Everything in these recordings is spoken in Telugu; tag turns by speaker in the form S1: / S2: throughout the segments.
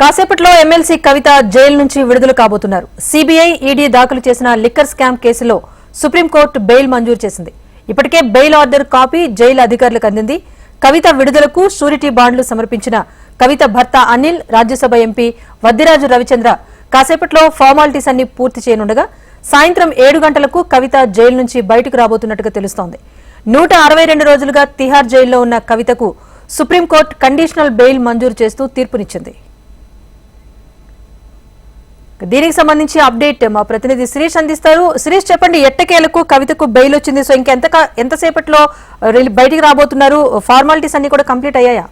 S1: కాసేపట్లో ఎమ్మెల్సీ కవిత జైలు నుంచి విడుదల కాబోతున్నారు. సిబిఐ ఈడీ దాఖలు చేసిన లిక్కర్ స్కామ్ కేసులో సుప్రీంకోర్టు బెయిల్ మంజూరు చేసింది. ఇప్పటికే బెయిల్ ఆర్డర్ కాపీ జైలు అధికారులకు అందింది. కవిత విడుదలకు షూరిటీ బాండ్లు సమర్పించిన కవిత భర్త అనిల్ రాజ్యసభ ఎంపీ వద్దిరాజు రవిచంద్ర కాసేపట్లో ఫార్మాలిటీస్ అన్ని పూర్తి చేయనుండగా సాయంత్రం ఏడు గంటలకు కవిత జైలు నుంచి బయటకు రాబోతున్నట్టుగా తెలుస్తోంది. నూట అరవై రెండు రోజులుగా తిహార్ జైల్లో ఉన్న కవితకు సుప్రీంకోర్టు కండిషనల్ బెయిల్ మంజూరు చేస్తూ తీర్పునిచ్చింది. దీనికి సంబంధించి అప్డేట్ మా ప్రతినిధి శిరీష్ అందిస్తారు. శిరీష్ చెప్పండి ఎట్టకేలకు కవితకు బెయిల్ వచ్చింది? సో ఇంకెంత ఎంతసేపట్లో రిలీ- బయటికి రాబోతున్నారు? ఫార్మాలిటీస్ అన్ని కూడా కంప్లీట్ అయ్యాయా?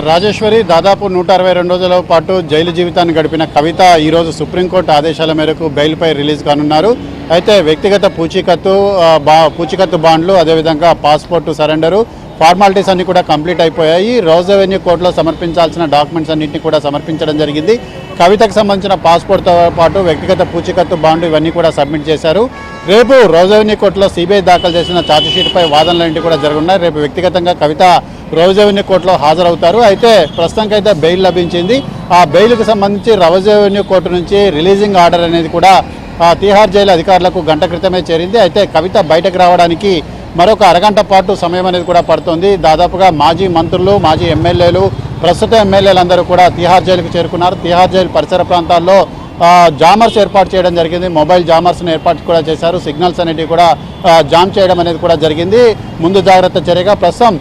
S2: రాజేశ్వరి దాదాపు నూట అరవై రెండు రోజుల పాటు జైలు జీవితాన్ని గడిపిన కవిత ఈరోజు సుప్రీంకోర్టు ఆదేశాల మేరకు బెయిల్పై రిలీజ్ కానున్నారు. అయితే వ్యక్తిగత పూచీకత్తు బా పూచీకత్తు బాండ్లు అదేవిధంగా పాస్పోర్టు సరెండరు ఫార్మాలిటీస్ అన్నీ కూడా కంప్లీట్ అయిపోయాయి. రోజ్ అవెన్యూ కోర్టులో సమర్పించాల్సిన డాక్యుమెంట్స్ అన్నింటినీ కూడా సమర్పించడం జరిగింది. కవితకు సంబంధించిన పాస్పోర్ట్తో పాటు వ్యక్తిగత పూచీకత్తు బాండ్ ఇవన్నీ కూడా సబ్మిట్ చేశారు. రేపు రోజ్ అవెన్యూ కోర్టులో సిబిఐ దాఖలు చేసిన ఛార్జ్షీట్పై వాదనలన్నీ కూడా జరగనున్నాయి. రేపు వ్యక్తిగతంగా కవిత రోజ్ అవెన్యూ కోర్టులో హాజరవుతారు. అయితే ప్రస్తుతానికైతే బెయిల్ లభించింది. ఆ బెయిల్కి సంబంధించి రోజ్ అవెన్యూ కోర్టు నుంచి రిలీజింగ్ ఆర్డర్ అనేది కూడా తీహార్ జైలు అధికారులకు గంట క్రితమే చేరింది. అయితే కవిత బయటకు రావడానికి మరొక అరగంట పాటు సమయం అనేది కూడా పడుతుంది. దాదాపుగా మాజీ మంత్రులు మాజీ ఎమ్మెల్యేలు ప్రస్తుత ఎమ్మెల్యేలందరూ కూడా తిహార్ జైలుకు చేరుకున్నారు. తిహార్ జైలు పరిసర ప్రాంతాల్లో జామర్స్ ఏర్పాటు చేయడం జరిగింది. మొబైల్ జామర్స్ను ఏర్పాటు కూడా చేశారు. సిగ్నల్స్ అనేటివి కూడా జామ్ చేయడం అనేది కూడా జరిగింది. ముందు జాగ్రత్త చర్యగా ప్రస్తుతం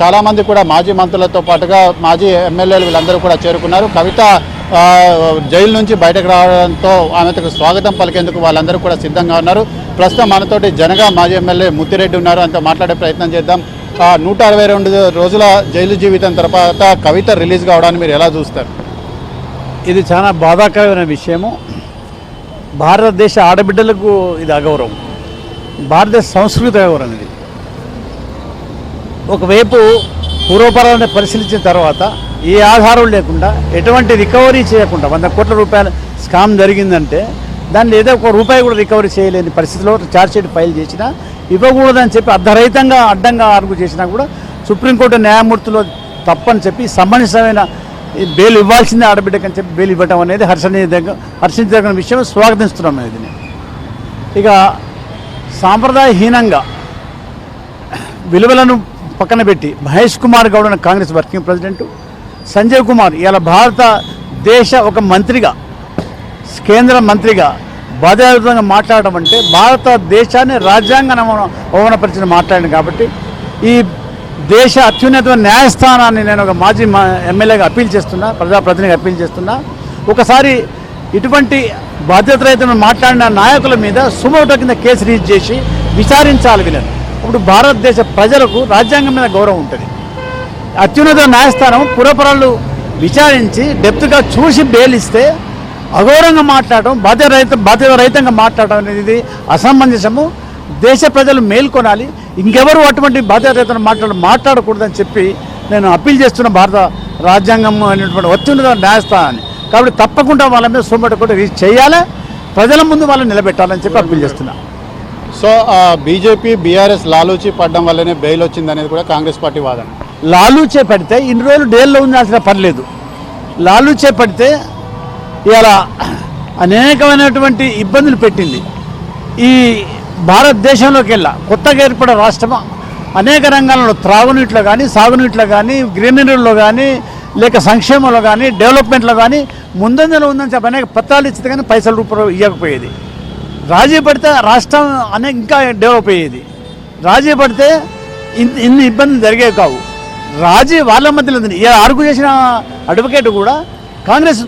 S2: చాలామంది కూడా మాజీ మంత్రులతో పాటుగా మాజీ ఎమ్మెల్యేలు వీళ్ళందరూ కూడా చేరుకున్నారు. కవిత జైలు నుంచి బయటకు రావడంతో ఆమెకు స్వాగతం పలికేందుకు వాళ్ళందరూ కూడా సిద్ధంగా ఉన్నారు. ప్రస్తుతం మనతోటి జనగా మాజీ ఎమ్మెల్యే ముత్తిరెడ్డి ఉన్నారు. అంతా మాట్లాడే ప్రయత్నం చేద్దాం. ఆ, నూట అరవై రెండు రోజుల జైలు జీవితం తర్వాత కవిత రిలీజ్ కావడాన్ని మీరు ఎలా చూస్తారు?
S3: ఇది చాలా బాధాకరమైన విషయము. భారతదేశ ఆడబిడ్డలకు ఇది అగౌరవం. భారతదేశ సంస్కృతి అగౌరవం ఇది. ఒకవైపు పూర్వపరాలను పరిశీలించిన తర్వాత ఏ ఆధారం లేకుండా ఎటువంటి రికవరీ చేయకుండా వంద కోట్ల రూపాయల స్కామ్ జరిగిందంటే దాన్ని ఏదో ఒక రూపాయి కూడా రికవరీ చేయలేని పరిస్థితిలో ఛార్జ్షీట్ ఫైల్ చేసినా ఇవ్వకూడదని చెప్పి అర్ధరహితంగా అడ్డంగా ఆర్గు చేసినా కూడా సుప్రీంకోర్టు న్యాయమూర్తిలో తప్పని చెప్పి సమంజసమైన ఈ బెయిల్ ఇవ్వాల్సిందే ఆడబిడ్డకని చెప్పి బెయిల్ ఇవ్వటం అనేది హర్షణీయంగా హర్షించదగిన విషయం. స్వాగతిస్తున్నాం నేను ఇక సాంప్రదాయహీనంగా విలువలను పక్కన పెట్టి Mahesh Kumar Goud Congress working president Sanjay Kumar ఇలా భారత దేశ ఒక మంత్రిగా కేంద్ర మంత్రిగా బాధ్యతంగా మాట్లాడడం అంటే భారతదేశాన్ని రాజ్యాంగం అవమానపరిచిన మాట్లాడాను కాబట్టి ఈ దేశ అత్యున్నత న్యాయస్థానాన్ని నేను ఒక మాజీ ఎమ్మెల్యేగా అప్పీల్ చేస్తున్నా ప్రజాప్రతినిధిగా అప్పీల్ చేస్తున్నా. ఒకసారి ఇటువంటి బాధ్యత రైతులను మాట్లాడిన నాయకుల మీద సుమోటో కింద కేసు రిలీజ్ చేసి విచారించాలి వీళ్ళని ఇప్పుడు భారతదేశ ప్రజలకు రాజ్యాంగం మీద గౌరవం ఉంటుంది. అత్యున్నత న్యాయస్థానం పురపరాలు విచారించి డెప్త్గా చూసి బేలిస్తే అఘోరంగా మాట్లాడటం బాధ్యత రహిత బాధ్యత రహితంగా మాట్లాడటం అనేది అసమంజసము. దేశ ప్రజలు మేల్కొనాలి ఇంకెవరు అటువంటి బాధ్యత రహితంగా మాట్లాడ మాట్లాడకూడదని చెప్పి నేను అప్పీల్ చేస్తున్న భారత రాజ్యాంగం అనేటువంటి అత్యున్నత న్యాయస్థానాన్ని. కాబట్టి తప్పకుండా వాళ్ళ మీద సోమట కూడా రీచ్ చేయాలి. ప్రజల ముందు వాళ్ళని నిలబెట్టాలని చెప్పి అప్పీల్ చేస్తున్నా.
S2: సో బీజేపీ బీఆర్ఎస్ లాలూచి పడడం వల్లనే బెయిల్ వచ్చిందనేది కూడా కాంగ్రెస్ పార్టీ వాదన.
S3: లాలూ చేపడితే ఇన్ని రోజులు డేల్లో ఉండాల్సిన పర్లేదు లాలూ చేపడితే ఇలా అనేకమైనటువంటి ఇబ్బందులు పెట్టింది. ఈ భారతదేశంలోకి వెళ్ళా కొత్తగా ఏర్పడే రాష్ట్రం అనేక రంగాలలో త్రాగునీటిలో కానీ సాగునీటిలో కానీ గ్రీనరీలో కానీ లేక సంక్షేమంలో కానీ డెవలప్మెంట్లో కానీ ముందంజలో ఉందని చెప్పి అనేక పత్రాలు ఇచ్చితే కానీ పైసల రూపంలో ఇవ్వకపోయేది. రాజీ పడితే రాష్ట్రం అనేక ఇంకా డెవలప్ అయ్యేది. రాజీ పడితే ఇన్- ఇన్ని ఇబ్బందులు జరిగేవి కావు. రాజీ వాళ్ళ మధ్యలో ఉంది. అరుగు చేసిన అడ్వకేట్ కూడా కాంగ్రెస్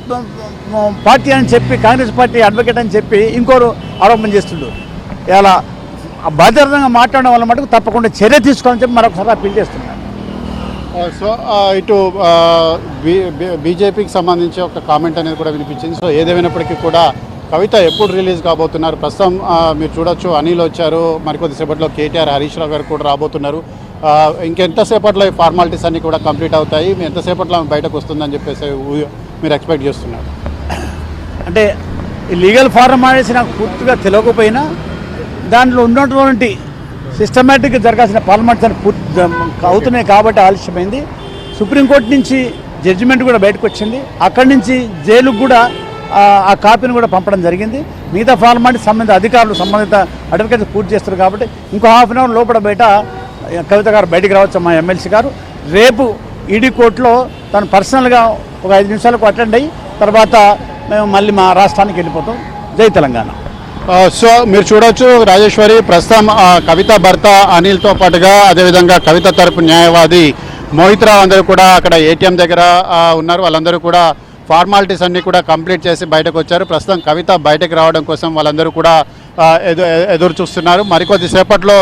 S3: పార్టీ అని చెప్పి కాంగ్రెస్ పార్టీ అడ్వకేట్ అని చెప్పి ఇంకోరు ఆరోపణ చేస్తుండ్రు ఇలా బాధ్యతంగా మాట్లాడడం వల్ల మటుకు తప్పకుండా చర్య తీసుకోవాలని చెప్పి మరొకసారి అప్పీల్ చేస్తున్నాను
S2: సో ఇటు బీ- బీజేపీకి సంబంధించి ఒక కామెంట్ అనేది కూడా వినిపించింది. సో ఏదేమైనప్పటికీ కూడా కవిత ఎప్పుడు రిలీజ్ కాబోతున్నారు? ప్రస్తుతం మీరు చూడొచ్చు అనిల్ వచ్చారు మరికొద్దిసేపట్లో కేటీఆర్ హరీష్ రావు గారు కూడా రాబోతున్నారు. ఇంకెంతసేపట్లో ఈ ఫార్మాలిటీస్ అన్ని కూడా కంప్లీట్ అవుతాయి? మీ ఎంతసేపట్లో బయటకు వస్తుందని చెప్పేసి మీరు ఎక్స్పెక్ట్ చేస్తున్నారు?
S3: అంటే ఈ లీగల్ ఫార్మాలిటీస్ నాకు పూర్తిగా తెలియకపోయినా దాంట్లో ఉన్నటువంటి సిస్టమేటిక్గా జరగాల్సిన పార్లమెంట్స్ అని పూర్తి అవుతున్నాయి కాబట్టి ఆలస్యమైంది. సుప్రీంకోర్టు నుంచి జడ్జిమెంట్ కూడా బయటకు వచ్చింది. అక్కడి నుంచి జైలుకు కూడా ఆ, కాపీని కూడా పంపడం జరిగింది. మిగతా ఫార్మాలిటీ సంబంధిత అధికారులు సంబంధిత అడ్వకేట్స్ పూర్తి చేస్తారు కాబట్టి ఇంకో హాఫ్ అన్ అవర్ లోపల బయట కవిత గారు బయటికి రావచ్చు మా ఎమ్మెల్సీ గారు. రేపు ఈడీ కోర్టులో తను పర్సనల్గా ఒక ఐదు నిమిషాలకు అటెండ్ అయ్యి తర్వాత మేము మళ్ళీ మా రాష్ట్రానికి వెళ్ళిపోతాం. జై తెలంగాణ.
S2: సో మీరు చూడవచ్చు రాజేశ్వరి ప్రస్తుతం ఆ, కవిత భర్త అనిల్తో పాటుగా అదేవిధంగా కవిత తరపు న్యాయవాది మోహిత్ రావు అందరూ కూడా అక్కడ ఏటీఎం దగ్గర ఉన్నారు. వాళ్ళందరూ కూడా ఫార్మాలిటీస్ అన్నీ కూడా కంప్లీట్ చేసి బయటకు వచ్చారు. ప్రస్తుతం కవిత బయటకు రావడం కోసం వాళ్ళందరూ కూడా ఎదు- ఎదురు చూస్తున్నారు. మరికొద్ది సేపట్లో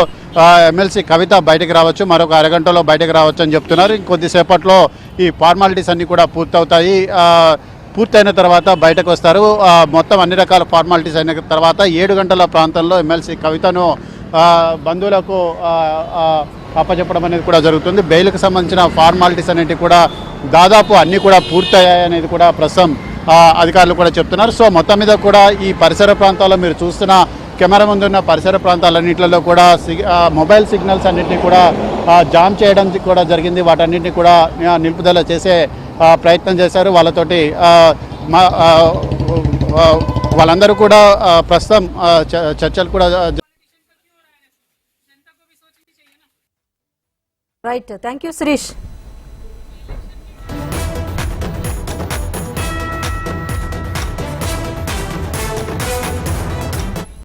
S2: ఎమ్మెల్సీ కవిత బయటకు రావచ్చు. మరొక అరగంటలో బయటకు రావచ్చు అని చెప్తున్నారు. ఇంకొద్దిసేపట్లో ఈ ఫార్మాలిటీస్ అన్నీ కూడా పూర్తవుతాయి. పూర్తయిన తర్వాత బయటకు వస్తారు. మొత్తం అన్ని రకాల ఫార్మాలిటీస్ అయిన తర్వాత ఏడు గంటల ప్రాంతంలో ఎమ్మెల్సీ కవితను బంధువులకు అప్పచెప్పడం అనేది కూడా జరుగుతుంది. బెయిల్కి సంబంధించిన ఫార్మాలిటీస్ అనేవి కూడా దాదాపు అన్నీ కూడా పూర్తయ్యాయి అనేది కూడా ప్రస్తుతం అధికారులు కూడా చెప్తున్నారు. సో మొత్తం మీద కూడా ఈ పరిసర ప్రాంతాల్లో మీరు చూస్తున్న కెమెరా ముందు ఉన్న పరిసర ప్రాంతాలన్నింటిలో కూడా సిగ్- మొబైల్ సిగ్నల్స్ అన్నింటినీ కూడా జామ్ చేయడం కూడా జరిగింది. వాటన్నింటినీ కూడా నిలుపుదల చేసే ప్రయత్నం చేశారు. వాళ్ళతోటి మా వాళ్ళందరూ కూడా ప్రస్తుతం చ- చర్చలు కూడా జ-
S1: రైట్ థ్యాంక్ యూ శిరీష్